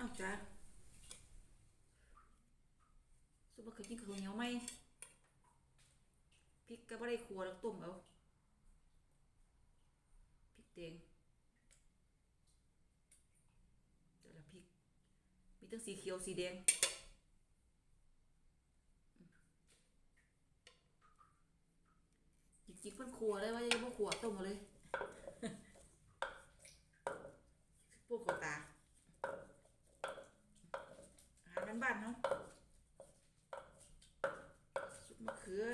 น้องจ้าซุปมะเขือกินข้าวเหนียวไหมพริกก็ไม่ได้ขัวแล้วต้มเอาพริกแดงเดี๋ยวละพริก มีทั้งสีเขียวสีแดงจิกจิกๆเพิ่นขัวเลยว่าจะบ่ขัวต้มเลย พวกเขาตา อาหาร บ้านๆเนาะซุปมะเขือ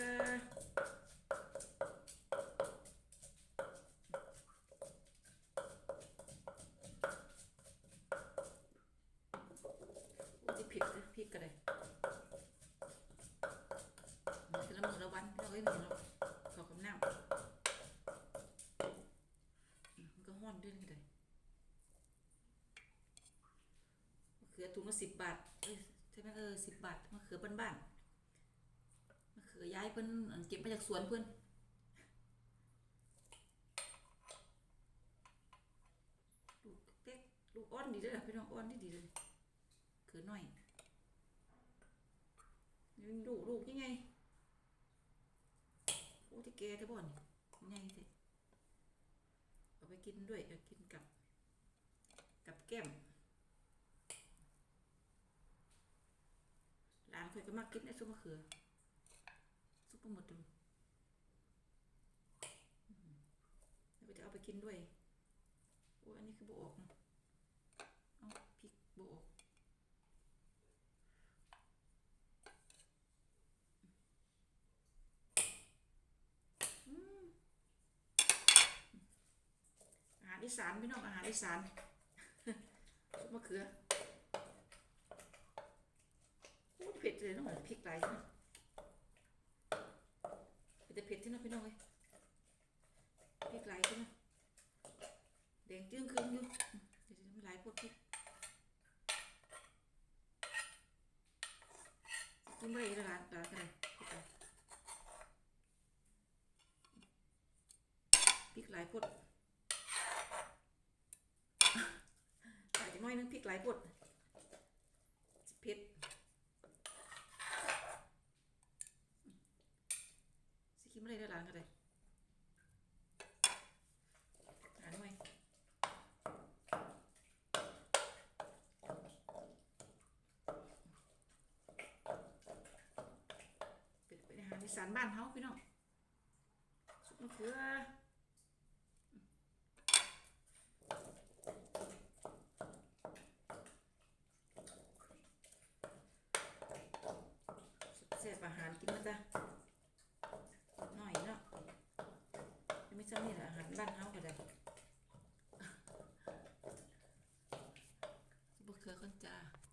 โอ้ยผิดเลยพริกก็ได้มันคือละมือละวันเราก็มีเนาขอกับน้ำมันก็ห้อนด้วยนี่เลยเขือถุงละสิบบาทเอ้ย ช่ไหมเออสิบบาทมะเขือบ้านๆมะเขือย้ายเพิ่นอันเก็บมาจากสวนเพิ่นลูกเต็กลูกอ่อนดีเลยล่ะพี่น้องอ่อนดีดีเลยเขือน้อยนี่มันลูลูกยังไงโอ้ที่แกจะบ่อนยังไงเถอะเอาไปกินด้วยเอากินกับ กับแก้ม ร้านเคยก็มากินไอ้ซุปมะเขือ ซุปปลาหมึกดูอืมแล้วก็จะเอาไปกินด้วยโอ้ยอันนี้คือโบอกเอาพริกโบอกอืมอาหารอีสานพี่น้องอาหารอีสานซุปมะเขือ โอ้ย เลยน้องหอนพริกไหลายใช่ไหมเป็นแต่เผ็ดที่น้องพี่น้องเลยพริกไหลายใช่ไหมแดงจึ้งครึ่งอยู่เดี๋ยวจะไม่ไหลายพวกพริกกินไม่ได้ร้านร้านกันเลยพริกไหลายพดใส่จังน้อยนึงพริกไหลายพดเผ็ด สิ คิดไม่ได้ได้ร้านกันเลยหาหน่อ ซุปมะเขือแซ่บอาหารกินมาจ้ะ หน่อยเนาะไม่ใช่นี่แหละอาหารบ้านเฮาก็ได้